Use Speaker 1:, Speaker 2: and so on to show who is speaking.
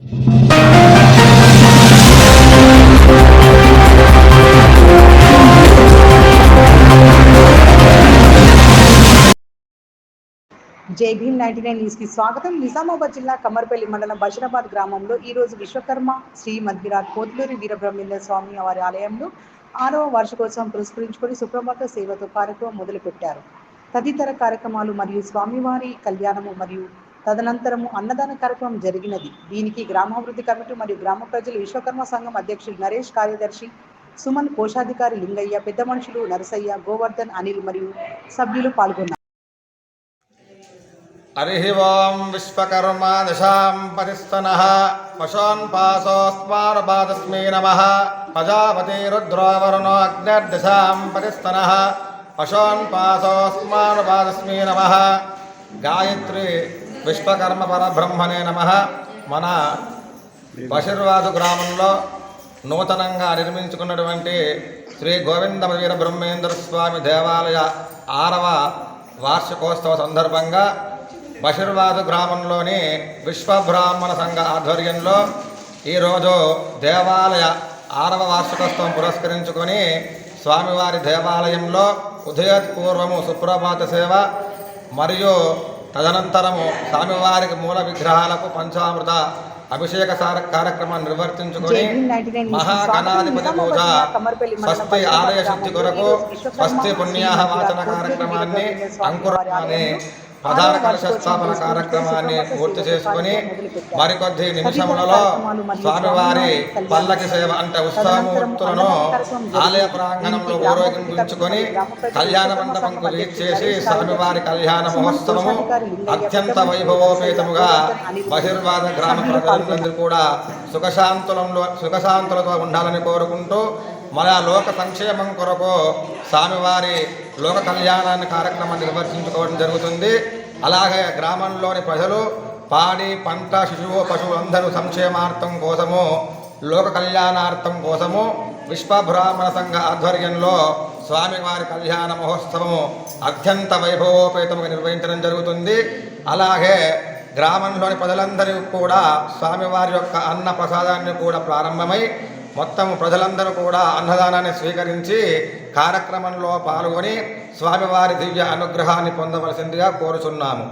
Speaker 1: జై Bhim ninety nine న్యూస్కి స్వాగతం. నిజామాబాద్ జిల్లా కమర్పల్లి మండలం బషీరాబాద్ గ్రామంలో ఈ రోజు విశ్వకర్మ శ్రీ మధ్విరాట్ కోతులూరి వీరబ్రహ్మేంద్ర స్వామి వారి ఆలయంలో ఆరవ వార్షికోత్సవం పురస్కరించుకొని సుప్రభాత సేవతో కార్యక్రమం మొదలుపెట్టారు. తదితర కార్యక్రమాలు మరియు స్వామివారి కళ్యాణము మరియు తదనంతరము అన్నదాన కార్యక్రమం జరిగినది. దీనికి గ్రామాభివృద్ధి కమిటీ మరియు గ్రామ ప్రజలు విశ్వకర్మ సంఘం అధ్యక్షుడు నరేష్ కార్యదర్శి సుమన్ కోశాధికారి లింగయ్య పెద్ద మనుషులు నరసయ్య గోవర్ధన్ అనిల్ మరియు సభ్యులు పాల్గొన్నారు.
Speaker 2: హరి ఓం విశ్వకర్మ దశాం పరిస్తన వశాన్ పాసోస్మారపాదస్మై నమ ప్రజాపతి రుద్రవరుణో అగ్నిర్దశాం పరిస్తన వశాన్ పాసోస్మారపాదస్మై నమ గాయత్రి విశ్వకర్మ పరబ్రహ్మనే నమ. మన బషిర్వాదు గ్రామంలో నూతనంగా నిర్మించుకున్నటువంటి శ్రీ గోవింద వీర బ్రహ్మేంద్ర స్వామి దేవాలయ ఆరవ వార్షికోత్సవ సందర్భంగా బషిర్వాదు గ్రామంలోని విశ్వబ్రాహ్మణ సంఘ ఆధ్వర్యంలో ఈరోజు దేవాలయ ఆరవ వార్షికోత్సవం పురస్కరించుకొని స్వామివారి దేవాలయంలో ఉదయపూర్వము సుప్రభాత సేవ మరియు తదనంతరము స్వామివారికి మూల విగ్రహాలకు పంచామృత అభిషేక కార్యక్రమం నిర్వర్తించుకొని మహాగణాధిపతి పూజ స్వస్తి ఆలయ శుద్ధి కొరకు స్వస్తి పుణ్యాహ వాచన కార్యక్రమాన్ని అంకురాన్ని ప్రధాన కలశ స్థాపన కార్యక్రమాన్ని పూర్తి చేసుకొని మరికొద్ది నిమిషములలో స్వామివారి పల్లకి సేవ అంటే ఉత్సవమూర్తులను ఆలయ ప్రాంగణంలో ఊరేగించుకొని కళ్యాణ మండపంకు చేసి స్వామివారి కళ్యాణ మహోత్సవము అత్యంత వైభవోపేతముగా బహిర్వాద గ్రామ ప్రజలందరూ కూడా సుఖశాంతులంలో సుఖశాంతులతో ఉండాలని కోరుకుంటూ మన లోక సంక్షేమం కొరకు స్వామివారి లోక కళ్యాణాన్ని కార్యక్రమం నిర్వర్తించుకోవడం జరుగుతుంది. అలాగే గ్రామంలోని ప్రజలు పాడి పంట శిశువు పశువులందరూ సంక్షేమార్థం కోసము లోక కళ్యాణార్థం కోసము విశ్వబ్రాహ్మణ సంఘ ఆధ్వర్యంలో స్వామివారి కళ్యాణ మహోత్సవము అత్యంత వైభవోపేతముగా నిర్వహించడం జరుగుతుంది. అలాగే గ్రామంలోని ప్రజలందరికీ కూడా స్వామివారి యొక్క అన్న ప్రసాదాన్ని కూడా ప్రారంభమై మొత్తం ప్రజలందరూ కూడా అన్నదానాన్ని స్వీకరించి కార్యక్రమంలో పాల్గొని స్వామివారి దివ్య అనుగ్రహాన్ని పొందవలసిందిగా కోరుచున్నాము.